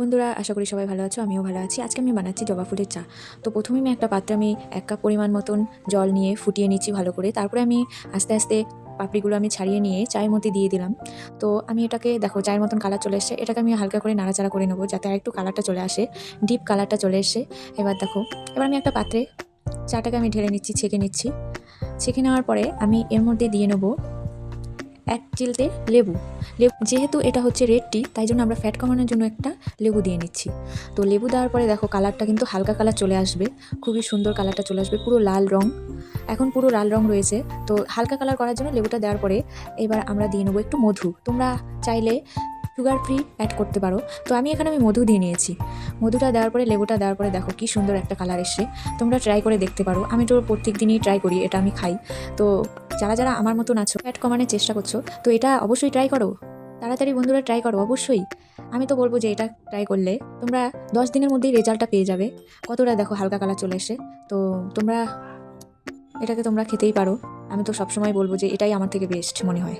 বন্ধুরা, আশা করি সবাই ভালো আছো, আমিও ভালো আছি। আজকে আমি বানাচ্ছি জবা ফুলের চা। তো প্রথমে আমি একটা পাত্রে আমি এক কাপ পরিমাণ মতন জল নিয়ে ফুটিয়ে নিচ্ছি ভালো করে। তারপরে আমি আস্তে আস্তে পাপড়িগুলো আমি ছাড়িয়ে নিয়ে চায়ের মধ্যে দিয়ে দিলাম। তো আমি এটাকে, দেখো, চায়ের মতন কালার চলে এসছে। এটাকে আমি হালকা করে নাড়াচাড়া করে নেব যাতে একটু কালারটা চলে আসে। ডিপ কালারটা চলে এসছে। এবার দেখো, এবার আমি একটা পাত্রে চাটাকে আমি ঢেলে নিচ্ছি, ছেঁকে নিচ্ছি। ছেঁকে নেওয়ার পরে আমি এর মধ্যে দিয়ে নেব এক চিলতে লেবু। যেহেতু এটা হচ্ছে রেড টি তাই জন্য আমরা ফ্যাট কমানোর জন্য একটা লেবু দিয়ে নিচ্ছি। তো লেবু দেওয়ার পরে দেখো কালারটা কিন্তু হালকা কালার চলে আসবে, খুবই সুন্দর কালারটা চলে আসবে, পুরো লাল রং। এখন পুরো লাল রং রয়েছে, তো হালকা কালার করার জন্য লেবুটা দেওয়ার পরে এবার আমরা দিয়ে নেব একটু মধু। তোমরা চাইলে সুগার ফ্রি অ্যাড করতে পারো। তো আমি এখানে আমি মধু দিয়ে নিয়েছি। মধুটা দেওয়ার পরে, লেবুটা দেওয়ার পরে দেখো কি সুন্দর একটা কালার এসছে। তোমরা ট্রাই করে দেখতে পারো। আমি তো প্রত্যেক দিনই ট্রাই করি, এটা আমি খাই। তো যারা যারা আমার মতন আছো ফ্যাট কমানোর চেষ্টা করছ, তো এটা অবশ্যই ট্রাই করো। তাড়াতাড়ি বন্ধুরা ট্রাই করো, অবশ্যই। আমি তো বলব যে এটা ট্রাই করলে তোমরা দশ দিনের মধ্যেই রেজাল্টটা পেয়ে যাবে। কতটা দেখো হালকা কালার চলে এসে তো তোমরা এটাকে তোমরা খেতেই পারো। আমি তো সবসময় বলব যে এটাই আমার থেকে বেস্ট মনে হয়।